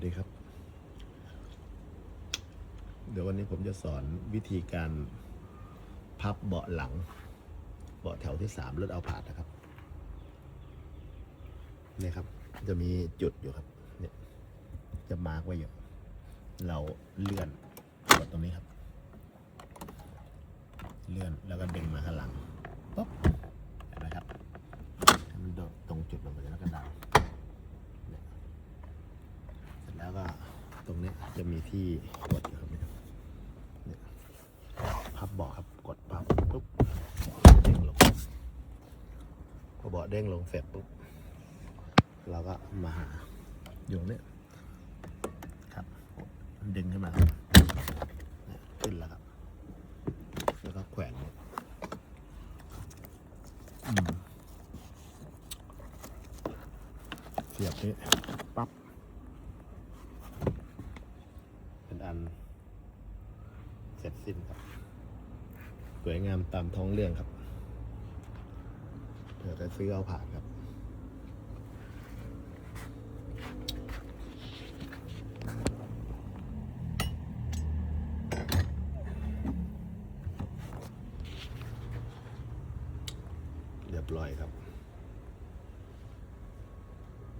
สดีครับ เดี๋ยววันนี้ผมจะสอนวิธีการพับเบาะหลัง เบาะแถวที่สามรถเอาผาดนะครับเนี่ยครับ จะมีจุดอยู่ครับ เนี่ย จะมาร์กไว้อยู่ เราเลื่อนกดตรงนี้ครับ เลื่อนแล้วก็ดึงมาข้างหลังปุ๊บเห็นไหมครับให้มันโดดตรงจุดลงไปแล้วก็ดันเนี่ยเสร็จแล้วก็ตรงนี้ จะมีที่กดอยู่ครับเนี่ยเนี่ยพับเบาะครับกดพับปุ๊บเด้งลงพอเบาะเด้งลงเสร็จปุ๊บเราก็มาหาอยู่เนี่ยครับดึงขึ้นมาขึ้นแล้วครับแล้วก็แขวนเนี่ยเสียบนี่ ปั๊บเป็นอันเสร็จสิ้นครับ สวยงามตามท้องเรื่องครับเผื่อจะซื้อเอาผ่านครับเรียบร้อยครับ